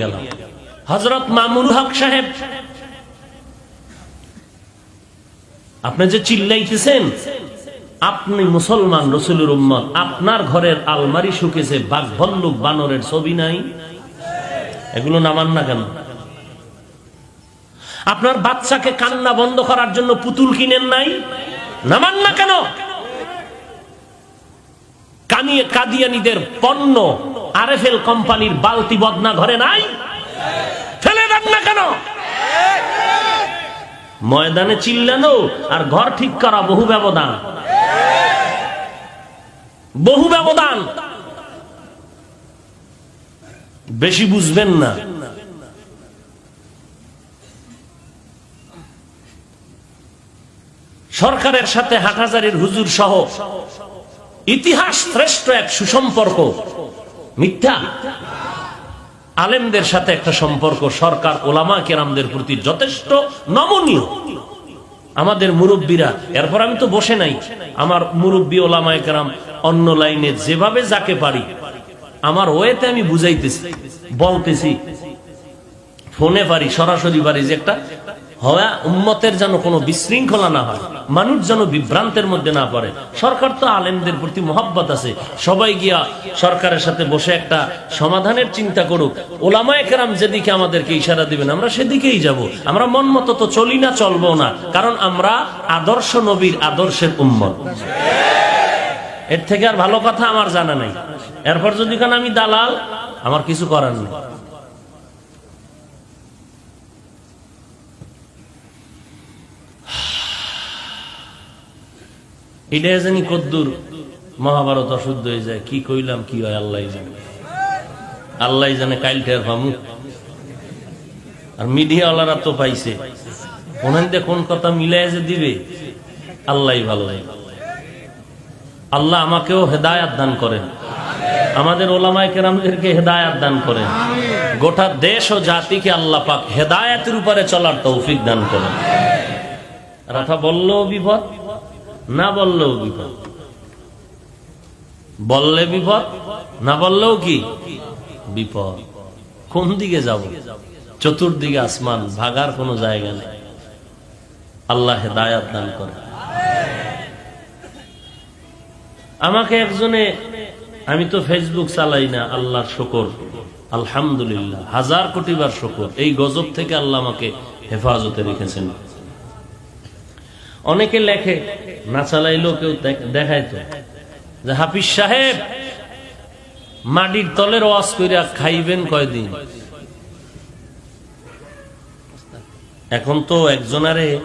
গেল। হজরত মামুন হক সাহেব, আপনি যে চিল্লাইতেছেন, আপনি মুসলমান রসুলের উম্মত, আপনার ঘরের আলমারি শুকেছে বাঘ ভল্লুক বানরের ছবি নাই। এগুলো নামান না কেন? আপনার বাচ্চাকে কান্না বন্ধ করার জন্য পুতুল কিনেন নাই? নামান না কেন? কানিয়ে কাদিয়ানিদের পণ্য আরএফএল কোম্পানির বালতি বদনা ঘরে নাই? ফেলে দেন না কেন? ময়দানে চিল্লানো আর ঘর ঠিক করা বহু ব্যবধান। বহু ব্যবধান। বেশি বুঝবেন না। সরকারের সাথে হাটহাজারির হুজুর সহ ইতিহাস শ্রেষ্ঠ এক সুসম্পর্ক। মিথ্যা। আলেমদের সাথে একটা সম্পর্ক সরকার ওলামা কেরামদের প্রতি যথেষ্ট নমনীয়। আমাদের মুরব্বীরা, এরপর আমি তো বসে নাই, আমার মুরব্বী ওলামা কেরাম অন্য লাইনে যেভাবে যাকে পারি, আমার ওয়েতে আমি বুঝাইতেছি, বলতেছি, ফোনে পারি, সরাসরি পারি যে একটা হওয়া উম্মতের যেন কোনো বিশৃঙ্খলা না হয়, মানুষ যেন বিভ্রান্তের মধ্যে না পড়ে। সরকার তো আলেমদের প্রতি মহাব্বত আছে। সবাই গিয়া সরকারের সাথে বসে একটা সমাধানের চিন্তা করুক। ওলামায় কেরাম যেদিকে আমাদেরকে ইশারা দিবেন, আমরা সেদিকেই যাব। আমরা মন মতো তো চলি না চলবো না। কারণ আমরা আদর্শ নবীর আদর্শের উম্মত। এর থেকে আর ভালো কথা আমার জানা নাই। এরপর যদি কেন আমি দালাল, আমার কিছু করার নেই। এটা জানি কদ্দুর মহাভারত অশুদ্ধ হয়ে যায়। কি কইলাম, কি হয় আল্লাহ জানে। আল্লাহ জানে কাইলটার ভামু। আর মিডিয়াওয়ালারা তো পাইছে। ওনান দিয়ে কোন কথা মিলাই যে দিবে আল্লাহ ভালো। আল্লাহ আমাকেও হেদায়াত দান করেন। আমাদের ওলামায় কেরামদেরকে হেদায়াত দান করেন। গোটা দেশ ও জাতিকে আল্লাহ পাক হেদায়াতের উপরে চলার তৌফিক দান করেন। রাথা বললেও বিপদ? না বললেও বিপদ। বললে বিপদ, না বললেও কি? বিপদ। কোন দিকে যাব? চতুর্দিকে আসমান, ভাগার কোনো জায়গা নেই। আল্লাহ হেদায়াত দান করে। আমাকে একজনে, আমি তো ফেসবুক চালাই না, আল্লাহর শকর। আলহামদুলিল্লাহ, হাজার কোটিবার শকর। এই গজব থেকে আল্লাহ আমাকে হেফাজতে রেখেছেন। অনেকে লেখে, না চালাইলেও কেউ দেখ- দেখায় তো যে হাফিজ সাহেব, মাটির তলের ওয়াজ কইরা খাইবেন কয়দিন? এখন তো একজনারে